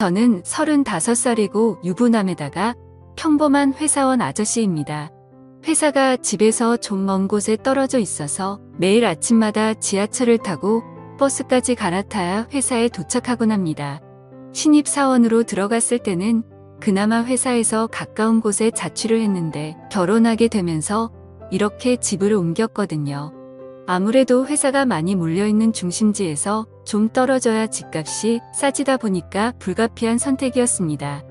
저는 35살이고 유부남에다가 평범한 회사원 아저씨입니다. 회사가 집에서 좀 먼 곳에 떨어져 있어서 매일 아침마다 지하철을 타고 버스까지 갈아타야 회사에 도착하곤 합니다. 신입사원으로 들어갔을 때는 그나마 회사에서 가까운 곳에 자취를 했는데 결혼하게 되면서 이렇게 집을 옮겼거든요. 아무래도 회사가 많이 몰려있는 중심지에서 좀 떨어져야 집값이 싸지다 보니까 불가피한 선택이었습니다.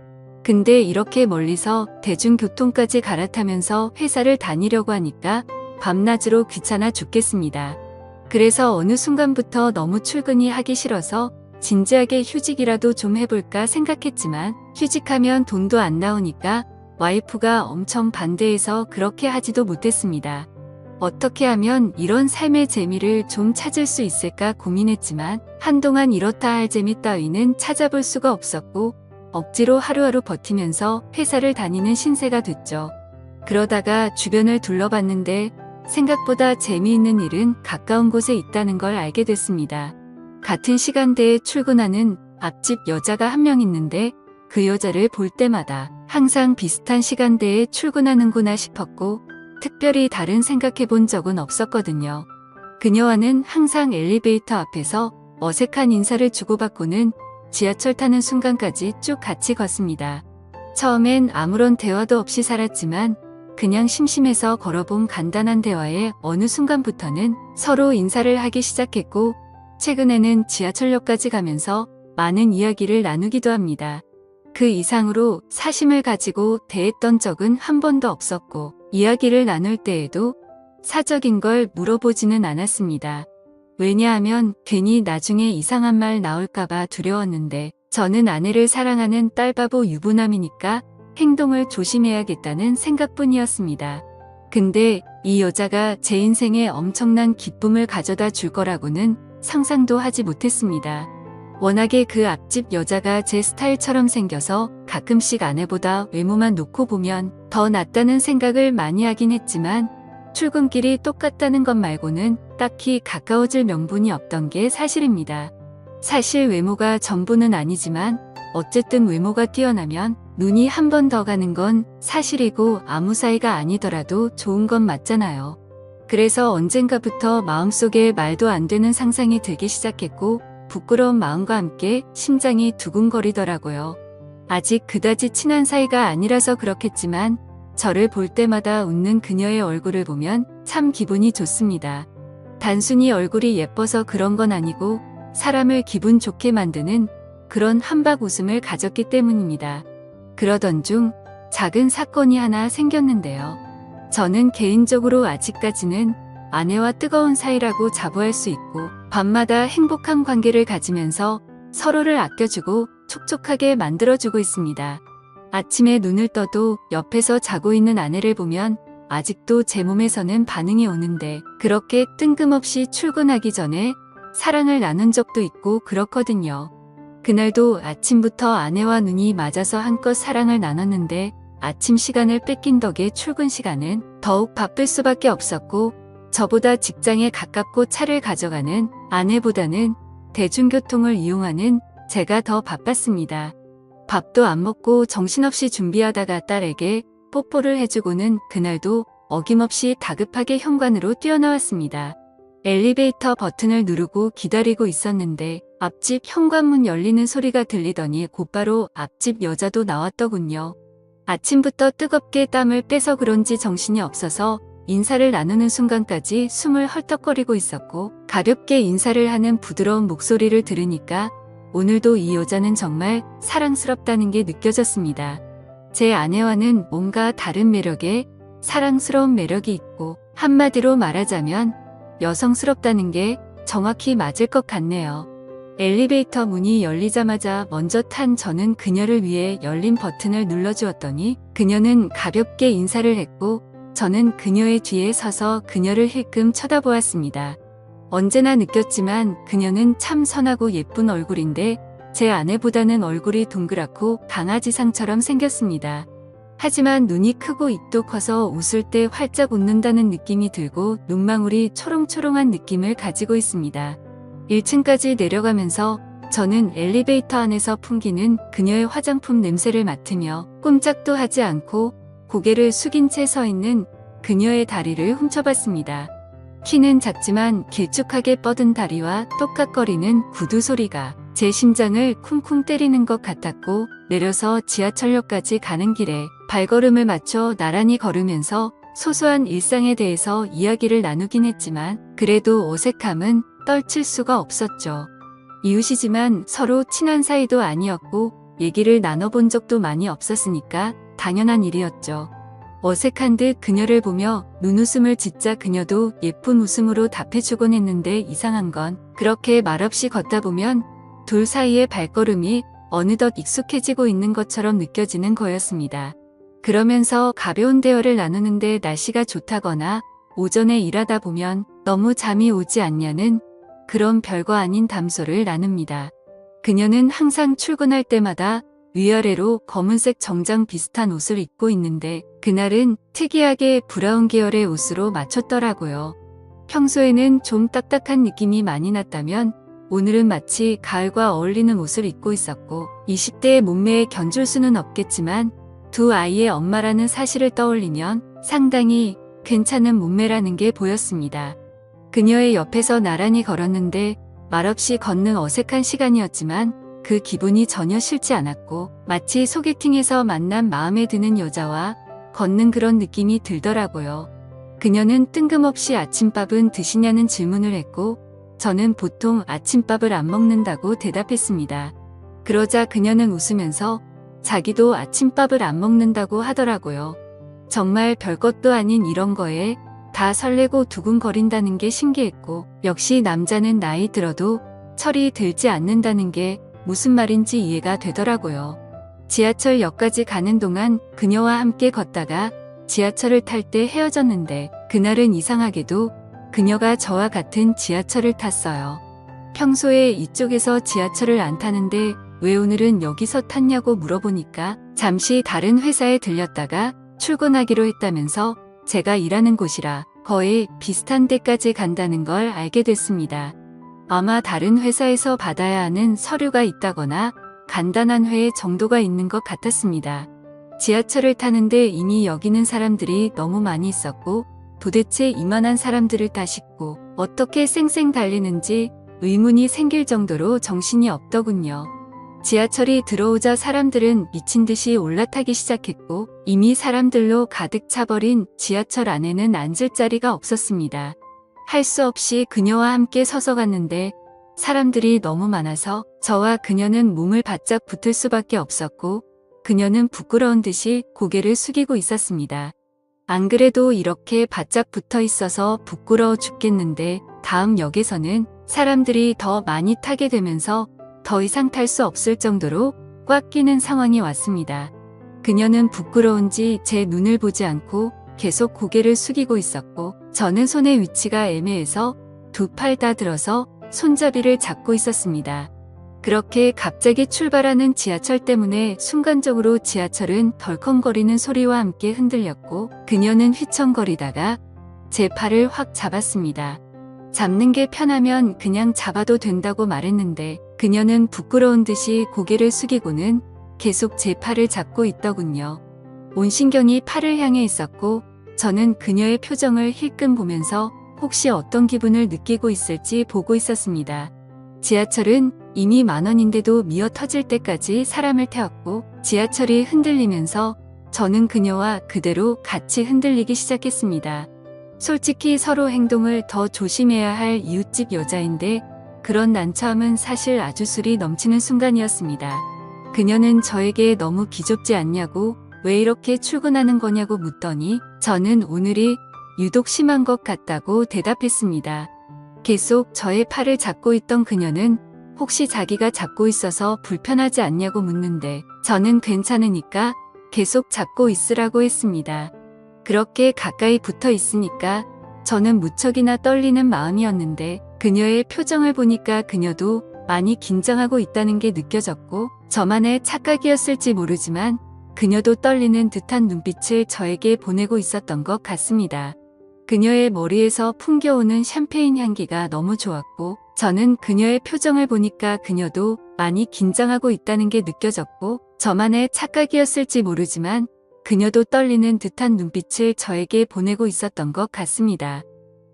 근데 이렇게 멀리서 대중교통까지 갈아타면서 회사를 다니려고 하니까 밤낮으로 귀찮아 죽겠습니다. 그래서 어느 순간부터 너무 출근이 하기 싫어서 진지하게 휴직이라도 좀 해볼까 생각했지만 휴직하면 돈도 안 나오니까 와이프가 엄청 반대해서 그렇게 하지도 못했습니다. 어떻게 하면 이런 삶의 재미를 좀 찾을 수 있을까 고민했지만 한동안 이렇다 할 재미 따위는 찾아볼 수가 없었고 억지로 하루하루 버티면서 회사를 다니는 신세가 됐죠. 그러다가 주변을 둘러봤는데 생각보다 재미있는 일은 가까운 곳에 있다는 걸 알게 됐습니다. 같은 시간대에 출근하는 앞집 여자가 한 명 있는데 그 여자를 볼 때마다 항상 비슷한 시간대에 출근하는구나 싶었고 특별히 다른 생각해 본 적은 없었거든요. 그녀와는 항상 엘리베이터 앞에서 어색한 인사를 주고받고는 지하철 타는 순간까지 쭉 같이 걷습니다. 처음엔 아무런 대화도 없이 살았지만 그냥 심심해서 걸어본 간단한 대화에 어느 순간부터는 서로 인사를 하기 시작했고 최근에는 지하철역까지 가면서 많은 이야기를 나누기도 합니다. 그 이상으로 사심을 가지고 대했던 적은 한 번도 없었고 이야기를 나눌 때에도 사적인 걸 물어보지는 않았습니다. 왜냐하면 괜히 나중에 이상한 말 나올까봐 두려웠는데 저는 아내를 사랑하는 딸바보 유부남이니까 행동을 조심해야겠다는 생각뿐이었습니다. 근데 이 여자가 제 인생에 엄청난 기쁨을 가져다 줄 거라고는 상상도 하지 못했습니다. 워낙에 그 앞집 여자가 제 스타일처럼 생겨서 가끔씩 아내보다 외모만 놓고 보면 더 낫다는 생각을 많이 하긴 했지만 출근길이 똑같다는 것 말고는 딱히 가까워질 명분이 없던 게 사실입니다. 사실 외모가 전부는 아니지만 어쨌든 외모가 뛰어나면 눈이 한 번 더 가는 건 사실이고 아무 사이가 아니더라도 좋은 건 맞잖아요. 그래서 언젠가부터 마음속에 말도 안 되는 상상이 들기 시작했고 부끄러운 마음과 함께 심장이 두근거리더라고요. 아직 그다지 친한 사이가 아니라서 그렇겠지만 저를 볼 때마다 웃는 그녀의 얼굴을 보면 참 기분이 좋습니다. 단순히 얼굴이 예뻐서 그런 건 아니고 사람을 기분 좋게 만드는 그런 한박 웃음을 가졌기 때문입니다. 그러던 중 작은 사건이 하나 생겼는데요. 저는 개인적으로 아직까지는 아내와 뜨거운 사이라고 자부할 수 있고 밤마다 행복한 관계를 가지면서 서로를 아껴주고 촉촉하게 만들어주고 있습니다. 아침에 눈을 떠도 옆에서 자고 있는 아내를 보면 아직도 제 몸에서는 반응이 오는데 그렇게 뜬금없이 출근하기 전에 사랑을 나눈 적도 있고 그렇거든요. 그날도 아침부터 아내와 눈이 맞아서 한껏 사랑을 나눴는데 아침 시간을 뺏긴 덕에 출근 시간은 더욱 바쁠 수밖에 없었고 저보다 직장에 가깝고 차를 가져가는 아내보다는 대중교통을 이용하는 제가 더 바빴습니다. 밥도 안 먹고 정신없이 준비하다가 딸에게 뽀뽀를 해주고는 그날도 어김없이 다급하게 현관으로 뛰어나왔습니다. 엘리베이터 버튼을 누르고 기다리고 있었는데 앞집 현관문 열리는 소리가 들리더니 곧바로 앞집 여자도 나왔더군요. 아침부터 뜨겁게 땀을 빼서 그런지 정신이 없어서 인사를 나누는 순간까지 숨을 헐떡거리고 있었고 가볍게 인사를 하는 부드러운 목소리를 들으니까 오늘도 이 여자는 정말 사랑스럽다는 게 느껴졌습니다. 제 아내와는 뭔가 다른 매력에 사랑스러운 매력이 있고 한마디로 말하자면 여성스럽다는 게 정확히 맞을 것 같네요. 엘리베이터 문이 열리자마자 먼저 탄 저는 그녀를 위해 열린 버튼을 눌러주었더니 그녀는 가볍게 인사를 했고 저는 그녀의 뒤에 서서 그녀를 힐끔 쳐다보았습니다. 언제나 느꼈지만 그녀는 참 선하고 예쁜 얼굴인데 제 아내보다는 얼굴이 동그랗고 강아지상처럼 생겼습니다. 하지만 눈이 크고 입도 커서 웃을 때 활짝 웃는다는 느낌이 들고 눈망울이 초롱초롱한 느낌을 가지고 있습니다. 1층까지 내려가면서 저는 엘리베이터 안에서 풍기는 그녀의 화장품 냄새를 맡으며 꼼짝도 하지 않고 고개를 숙인 채 서 있는 그녀의 다리를 훔쳐봤습니다. 키는 작지만 길쭉하게 뻗은 다리와 똑깍거리는 구두 소리가 제 심장을 쿵쿵 때리는 것 같았고 내려서 지하철역까지 가는 길에 발걸음을 맞춰 나란히 걸으면서 소소한 일상에 대해서 이야기를 나누긴 했지만 그래도 어색함은 떨칠 수가 없었죠. 이웃이지만 서로 친한 사이도 아니었고 얘기를 나눠본 적도 많이 없었으니까 당연한 일이었죠. 어색한 듯 그녀를 보며 눈웃음을 짓자 그녀도 예쁜 웃음으로 답해주곤 했는데 이상한 건 그렇게 말없이 걷다 보면 둘 사이의 발걸음이 어느덧 익숙해지고 있는 것처럼 느껴지는 거였습니다. 그러면서 가벼운 대화를 나누는데 날씨가 좋다거나 오전에 일하다 보면 너무 잠이 오지 않냐는 그런 별거 아닌 담소를 나눕니다. 그녀는 항상 출근할 때마다 위아래로 검은색 정장 비슷한 옷을 입고 있는데 그날은 특이하게 브라운 계열의 옷으로 맞췄더라고요. 평소에는 좀 딱딱한 느낌이 많이 났다면 오늘은 마치 가을과 어울리는 옷을 입고 있었고 20대의 몸매에 견줄 수는 없겠지만 두 아이의 엄마라는 사실을 떠올리면 상당히 괜찮은 몸매라는 게 보였습니다. 그녀의 옆에서 나란히 걸었는데 말없이 걷는 어색한 시간이었지만 그 기분이 전혀 싫지 않았고 마치 소개팅에서 만난 마음에 드는 여자와 걷는 그런 느낌이 들더라고요. 그녀는 뜬금없이 아침밥은 드시냐는 질문을 했고 저는 보통 아침밥을 안 먹는다고 대답했습니다. 그러자 그녀는 웃으면서 자기도 아침밥을 안 먹는다고 하더라고요. 정말 별것도 아닌 이런 거에 다 설레고 두근거린다는 게 신기했고 역시 남자는 나이 들어도 철이 들지 않는다는 게 무슨 말인지 이해가 되더라고요. 지하철역까지 가는 동안 그녀와 함께 걷다가 지하철을 탈 때 헤어졌는데 그날은 이상하게도 그녀가 저와 같은 지하철을 탔어요. 평소에 이쪽에서 지하철을 안 타는데 왜 오늘은 여기서 탔냐고 물어보니까 잠시 다른 회사에 들렸다가 출근하기로 했다면서 제가 일하는 곳이라 거의 비슷한 데까지 간다는 걸 알게 됐습니다. 아마 다른 회사에서 받아야 하는 서류가 있다거나 간단한 회의 정도가 있는 것 같았습니다. 지하철을 타는데 이미 여기는 사람들이 너무 많이 있었고 도대체 이만한 사람들을 다 싣고 어떻게 쌩쌩 달리는지 의문이 생길 정도로 정신이 없더군요. 지하철이 들어오자 사람들은 미친 듯이 올라타기 시작했고 이미 사람들로 가득 차버린 지하철 안에는 앉을 자리가 없었습니다. 할 수 없이 그녀와 함께 서서 갔는데 사람들이 너무 많아서 저와 그녀는 몸을 바짝 붙을 수밖에 없었고 그녀는 부끄러운 듯이 고개를 숙이고 있었습니다. 안 그래도 이렇게 바짝 붙어 있어서 부끄러워 죽겠는데 다음 역에서는 사람들이 더 많이 타게 되면서 더 이상 탈 수 없을 정도로 꽉 끼는 상황이 왔습니다. 그녀는 부끄러운지 제 눈을 보지 않고 계속 고개를 숙이고 있었고 저는 손의 위치가 애매해서 두 팔 다 들어서 손잡이를 잡고 있었습니다. 그렇게 갑자기 출발하는 지하철 때문에 순간적으로 지하철은 덜컹거리는 소리와 함께 흔들렸고 그녀는 휘청거리다가 제 팔을 확 잡았습니다. 잡는 게 편하면 그냥 잡아도 된다고 말했는데 그녀는 부끄러운 듯이 고개를 숙이고는 계속 제 팔을 잡고 있더군요. 온 신경이 팔을 향해 있었고 저는 그녀의 표정을 힐끔 보면서 혹시 어떤 기분을 느끼고 있을지 보고 있었습니다. 지하철은 이미 만 원인데도 미어 터질 때까지 사람을 태웠고 지하철이 흔들리면서 저는 그녀와 그대로 같이 흔들리기 시작했습니다. 솔직히 서로 행동을 더 조심해야 할 이웃집 여자인데 그런 난처함은 사실 아주 술이 넘치는 순간이었습니다. 그녀는 저에게 너무 기좁지 않냐고 왜 이렇게 출근하는 거냐고 묻더니 저는 오늘이 유독 심한 것 같다고 대답했습니다. 계속 저의 팔을 잡고 있던 그녀는 혹시 자기가 잡고 있어서 불편하지 않냐고 묻는데 저는 괜찮으니까 계속 잡고 있으라고 했습니다. 그렇게 가까이 붙어 있으니까 저는 무척이나 떨리는 마음이었는데 그녀의 표정을 보니까 그녀도 많이 긴장하고 있다는 게 느껴졌고 저만의 착각이었을지 모르지만 그녀도 떨리는 듯한 눈빛을 저에게 보내고 있었던 것 같습니다. 그녀의 머리에서 풍겨오는 샴페인 향기가 너무 좋았고 저는 그녀의 표정을 보니까 그녀도 많이 긴장하고 있다는 게 느껴졌고 저만의 착각이었을지 모르지만 그녀도 떨리는 듯한 눈빛을 저에게 보내고 있었던 것 같습니다.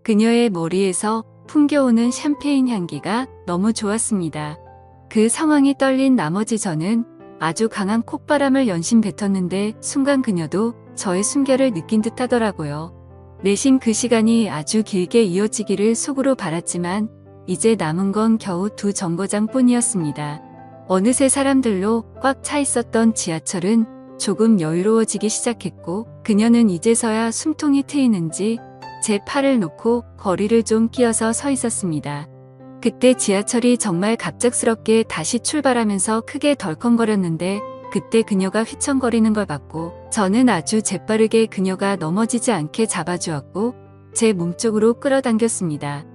그녀의 머리에서 풍겨오는 샴페인 향기가 너무 좋았습니다. 그 상황이 떨린 나머지 저는 아주 강한 콧바람을 연신 뱉었는데 순간 그녀도 저의 숨결을 느낀 듯 하더라고요. 내심 그 시간이 아주 길게 이어지기를 속으로 바랐지만 이제 남은 건 겨우 두 정거장 뿐이었습니다. 어느새 사람들로 꽉 차 있었던 지하철은 조금 여유로워지기 시작했고 그녀는 이제서야 숨통이 트이는지 제 팔을 놓고 거리를 좀 끼어서 서 있었습니다. 그때 지하철이 정말 갑작스럽게 다시 출발하면서 크게 덜컹거렸는데 그때 그녀가 휘청거리는 걸 봤고 저는 아주 재빠르게 그녀가 넘어지지 않게 잡아주었고 제 몸쪽으로 끌어당겼습니다.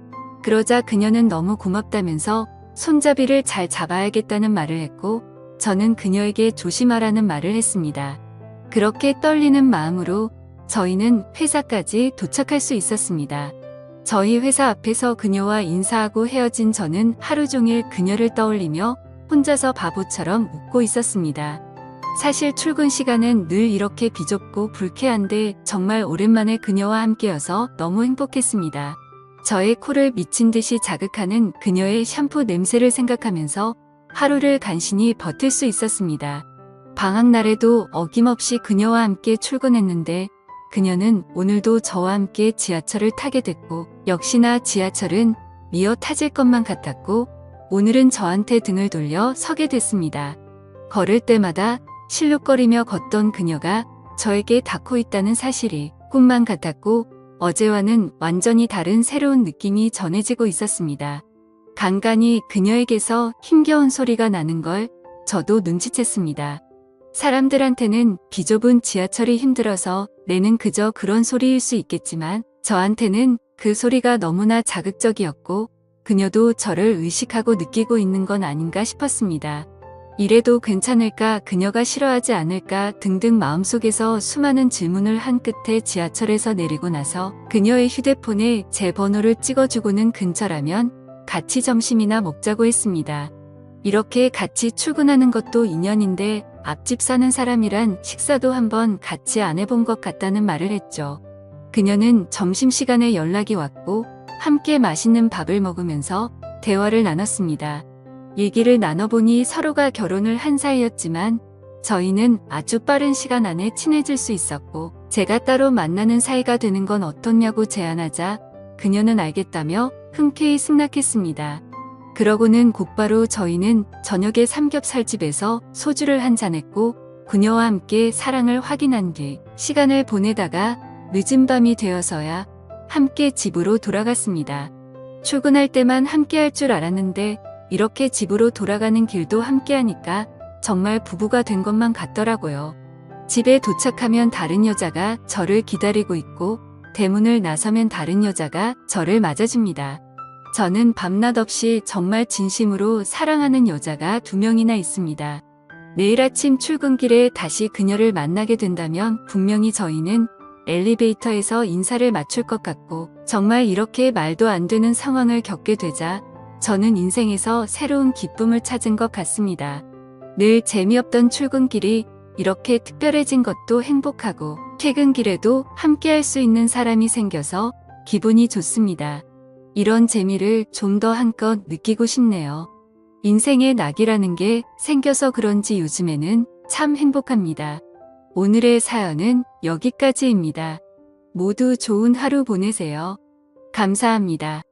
그러자 그녀는 너무 고맙다면서 손잡이를 잘 잡아야겠다는 말을 했고 저는 그녀에게 조심하라는 말을 했습니다. 그렇게 떨리는 마음으로 저희는 회사까지 도착할 수 있었습니다. 저희 회사 앞에서 그녀와 인사하고 헤어진 저는 하루 종일 그녀를 떠올리며 혼자서 바보처럼 웃고 있었습니다. 사실 출근 시간은 늘 이렇게 비좁고 불쾌한데 정말 오랜만에 그녀와 함께여서 너무 행복했습니다. 저의 코를 미친 듯이 자극하는 그녀의 샴푸 냄새를 생각하면서 하루를 간신히 버틸 수 있었습니다. 방학날에도 어김없이 그녀와 함께 출근했는데 그녀는 오늘도 저와 함께 지하철을 타게 됐고 역시나 지하철은 미어 타질 것만 같았고 오늘은 저한테 등을 돌려 서게 됐습니다. 걸을 때마다 실룩거리며 걷던 그녀가 저에게 닿고 있다는 사실이 꿈만 같았고 어제와는 완전히 다른 새로운 느낌이 전해지고 있었습니다. 간간히 그녀에게서 힘겨운 소리가 나는 걸 저도 눈치챘습니다. 사람들한테는 비좁은 지하철이 힘들어서 내는 그저 그런 소리일 수 있겠지만 저한테는 그 소리가 너무나 자극적이었고 그녀도 저를 의식하고 느끼고 있는 건 아닌가 싶었습니다. 이래도 괜찮을까 그녀가 싫어하지 않을까 등등 마음속에서 수많은 질문을 한 끝에 지하철에서 내리고 나서 그녀의 휴대폰에 제 번호를 찍어주고는 근처라면 같이 점심이나 먹자고 했습니다. 이렇게 같이 출근하는 것도 인연인데 앞집 사는 사람이란 식사도 한번 같이 안 해본 것 같다는 말을 했죠. 그녀는 점심시간에 연락이 왔고 함께 맛있는 밥을 먹으면서 대화를 나눴습니다. 얘기를 나눠보니 서로가 결혼을 한 사이였지만 저희는 아주 빠른 시간 안에 친해질 수 있었고 제가 따로 만나는 사이가 되는 건 어떻냐고 제안하자 그녀는 알겠다며 흔쾌히 승낙했습니다. 그러고는 곧바로 저희는 저녁에 삼겹살집에서 소주를 한잔했고 그녀와 함께 사랑을 확인한 뒤 시간을 보내다가 늦은 밤이 되어서야 함께 집으로 돌아갔습니다. 출근할 때만 함께 할 줄 알았는데 이렇게 집으로 돌아가는 길도 함께 하니까 정말 부부가 된 것만 같더라고요. 집에 도착하면 다른 여자가 저를 기다리고 있고 대문을 나서면 다른 여자가 저를 맞아줍니다. 저는 밤낮 없이 정말 진심으로 사랑하는 여자가 두 명이나 있습니다. 내일 아침 출근길에 다시 그녀를 만나게 된다면 분명히 저희는 엘리베이터에서 인사를 맞출 것 같고 정말 이렇게 말도 안 되는 상황을 겪게 되자 저는 인생에서 새로운 기쁨을 찾은 것 같습니다. 늘 재미없던 출근길이 이렇게 특별해진 것도 행복하고 퇴근길에도 함께 할 수 있는 사람이 생겨서 기분이 좋습니다. 이런 재미를 좀 더 한껏 느끼고 싶네요. 인생의 낙이라는 게 생겨서 그런지 요즘에는 참 행복합니다. 오늘의 사연은 여기까지입니다. 모두 좋은 하루 보내세요. 감사합니다.